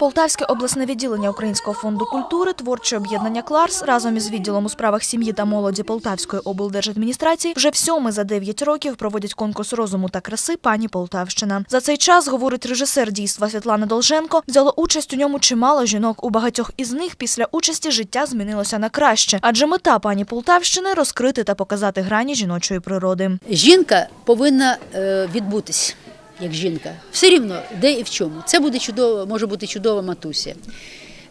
Полтавське обласне відділення Українського фонду культури, творче об'єднання Кларс разом із відділом у справах сім'ї та молоді Полтавської облдержадміністрації вже в сьоме за 9 років проводять конкурс розуму та краси пані Полтавщина. За цей час, говорить режисер дійства Світлана Долженко, взяло участь у ньому чимало жінок. У багатьох із них після участі життя змінилося на краще, адже мета пані Полтавщини розкрити та показати грані жіночої природи. Жінка повинна е, відбутись як жінка. Все рівно, де і в чому. Це буде чудово, може бути чудова матуся.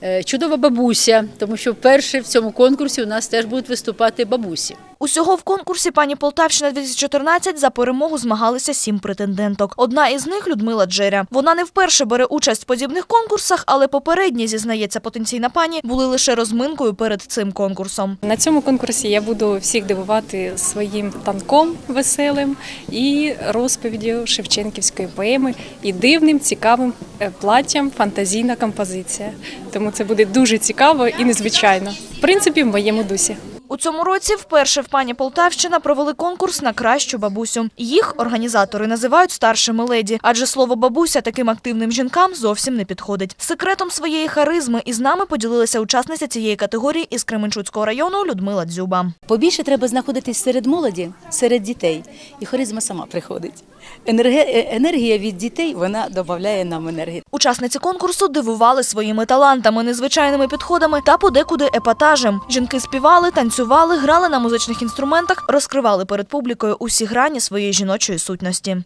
Е, Чудова бабуся, тому що вперше в цьому конкурсі у нас теж будуть виступати бабусі. Усього в конкурсі пані Полтавщина 2014 за перемогу змагалися сім претенденток. Одна із них Людмила Джеря. Вона не вперше бере участь в подібних конкурсах, але попередні, зізнається потенційна пані, були лише розминкою перед цим конкурсом. На цьому конкурсі я буду всіх дивувати своїм танком веселим і розповіддю Шевченківської поеми і дивним, цікавим е, платтям фантазійна композиція. Тому це буде дуже цікаво і незвичайно. В принципі, в моєму дусі. У цьому році вперше в пані Полтавщина провели конкурс на кращу бабусю. Їх організатори називають старшими леді, адже слово бабуся таким активним жінкам зовсім не підходить. Секретом своєї харизми із нами поділилася учасниця цієї категорії із Кременчуцького району Людмила Дзюба. Побільше треба знаходитись серед молоді, серед дітей, і харизма сама приходить. Е, енергія від дітей вона додає нам енергії. Учасниці конкурсу дивували своїми талантами, незвичайними підходами та подекуди епатажем. Жінки співали, танцювали, грали на музичних інструментах, розкривали перед публікою усі грані своєї жіночої сутності.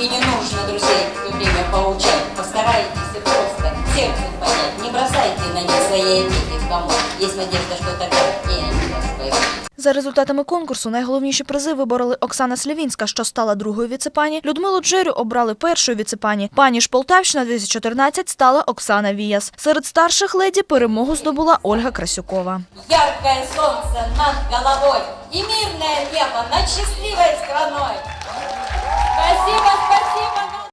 И не нужно друзей в время поучать. Постарайтесь и просто сердцем понять. Не бросайте на них свои обиды в комод. Есть надежда, что тогда за результатами конкурсу найголовніші призи вибороли Оксана Слівінська, що стала другою віцепані. Людмилу Джерю обрали першою віцепані. Пані ж Полтавщина 2014 стала Оксана Віяс. Серед старших леді перемогу здобула Ольга Красюкова. Яркое сонце над головою і мирне небо над щасливою страною. Спасибо, спасибо.